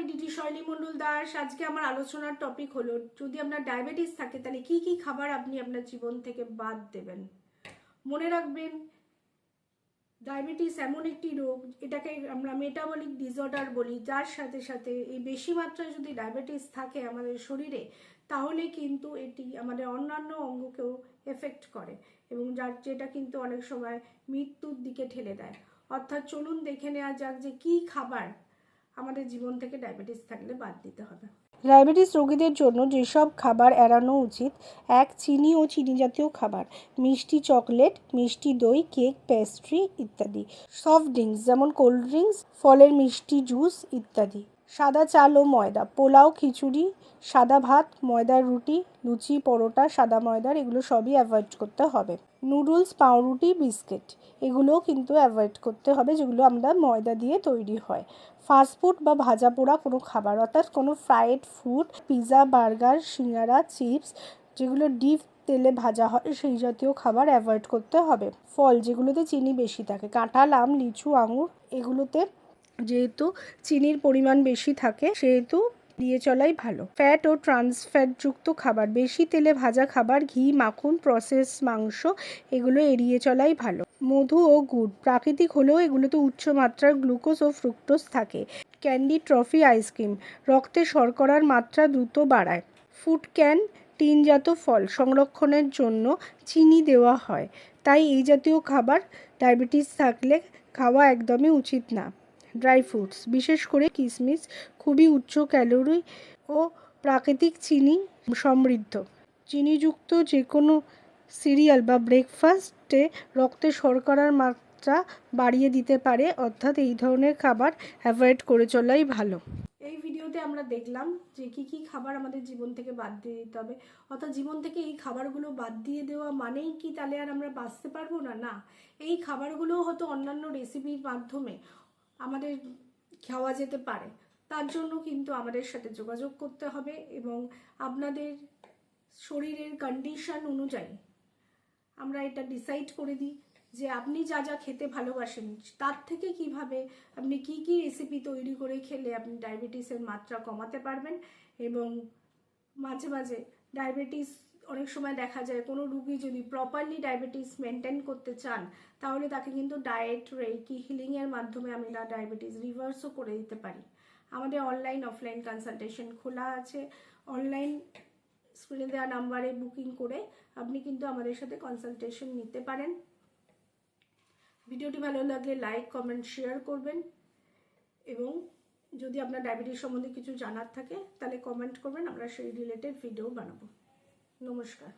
আমি ডিডি শৈলী মণ্ডল দাস। আজকে আমার আলোচনার টপিক হলো, যদি আপনার ডায়াবেটিস থাকে, তাহলে কি কি খাবার আপনি আপনার জীবন থেকে বাদ দেবেন? মনে রাখবেন ডায়াবেটিস এমন একটি রোগ, এটাকে আমরা মেটাবলিক ডিসঅর্ডার বলি, যার সাথে সাথে এই বেশি মাত্রায় যদি ডায়াবেটিস থাকে আমাদের শরীরে, তাহলে কিন্তু এটি আমাদের অন্যান্য অঙ্গকেও এফেক্ট করে এবং যার, যেটা কিন্তু অনেক সময় মৃত্যুর দিকে ঠেলে দেয়। অর্থাৎ চলুন দেখে নেওয়া যাক যে কী খাবার আমাদের জীবন থেকে ডায়াবেটিস থাকলে বাদ দিতে হবে। ডায়াবেটিস রোগীদের জন্য যেসব খাবার এড়ানো উচিত, এক চিনি ও চিনি জাতীয় খাবার, মিষ্টি চকলেট, মিষ্টি দই, কেক পেস্ট্রি ইত্যাদি। সফট ড্রিঙ্কস যেমন কোল্ড ড্রিঙ্কস ফলের মিষ্টি জুস ইত্যাদি। সাদা চাল ও ময়দা, পোলাও, খিচুড়ি, সাদা ভাত, ময়দার রুটি, লুচি, পরোটা, সাদা ময়দার, এগুলো সবই অ্যাভয়েড করতে হবে। নুডলস পাউরুটি, বিস্কিট, এগুলোও কিন্তু অ্যাভয়েড করতে হবে যেগুলো আমরা ময়দা দিয়ে তৈরি হয়। ফাস্টফুড বা ভাজা পোড়া কোনো খাবার, অর্থাৎ কোনো fried food pizza burger singara chips যেগুলো ডিপ তেলে ভাজা হয়, সেই জাতীয় খাবার অ্যাভয়েড করতে হবে। ফল, যেগুলোতে চিনি বেশি থাকে, কাঁঠাল, আম, লিচু, আঙুর, এগুলোতে যেহেতু চিনির পরিমাণ বেশি থাকে, সেহেতু দিয়ে চলাই ভালো। ফ্যাট ও ট্রান্স ফ্যাটযুক্ত খাবার, বেশি তেলে ভাজা খাবার, ঘি, মাখন প্রসেস মাংস, এগুলো এড়িয়ে চলাই ভালো। মধু ও গুড়, প্রাকৃতিক হলেও এগুলোতে উচ্চ মাত্রার গ্লুকোজ ও ফ্রুক্টোজ থাকে। ক্যান্ডি ট্রফি আইসক্রিম রক্তে শর্করার মাত্রা দ্রুত বাড়ায়। ফুড ক্যান টিনজাত ফল সংরক্ষণের জন্য চিনি দেওয়া হয়। তাই এই জাতীয় খাবার ডায়াবেটিস থাকলে খাওয়া একদমই উচিত না। ড্রাই ফ্রুটস, বিশেষ করে কিশমিশ খুবই উচ্চ ক্যালোরি ও প্রাকৃতিক চিনি সমৃদ্ধ। চিনিযুক্ত যে কোনো সিরিয়াল বা ব্রেকফাস্টে রক্তে শর্করার মাত্রা বাড়িয়ে দিতে পারে, অর্থাৎ এই ধরনের খাবার অ্যাভয়েড করে চলাই ভালো। এই ভিডিওতে আমরা দেখলাম যে কি কি খাবার আমাদের জীবন থেকে বাদ দিয়ে দিতে হবে। অর্থাৎ জীবন থেকে এই খাবারগুলো বাদ দিয়ে দেওয়া মানেই কি তাহলে আর আমরা বাঁচতে পারব না? না, এই খাবারগুলো হয়তো অন্যান্য রেসিপির মাধ্যমে আমাদের খাওয়া যেতে পারে, তার জন্য কিন্তু আমাদের সাথে যোগাযোগ করতে হবে এবং আপনাদের শরীরের কন্ডিশন অনুযায়ী আমরা এটা ডিসাইড করে দিই যে আপনি যা যা খেতে ভালোবাসেন, তার থেকে কীভাবে আপনি কি কি রেসিপি তৈরি করে খেলে আপনি ডায়াবেটিসের মাত্রা কমাতে পারবেন এবং মাঝে মাঝে ডায়াবেটিস অনেক সময় দেখা যায় কোনো রুগী যদি প্রপারলি ডায়াবেটিস মেনটেন করতে চান, তাহলে তাকে কিন্তু ডায়েট রেকি হিলিংয়ের মাধ্যমে আমরা ডায়াবেটিস রিভার্সও করে দিতে পারি। আমাদের অনলাইন অফলাইন কনসালটেশন খোলা আছে। অনলাইন স্ক্রিনে দেওয়া নাম্বারে বুকিং করে আপনি কিন্তু আমাদের সাথে কনসালটেশন নিতে পারেন। ভিডিওটি ভালো লাগলে লাইক কমেন্ট শেয়ার করবেন। এবং যদি আপনার ডায়াবেটিস সম্বন্ধে কিছু জানার থাকে, তাহলে কমেন্ট করবেন, আমরা সেই রিলেটেড ভিডিও বানাবো। নমস্কার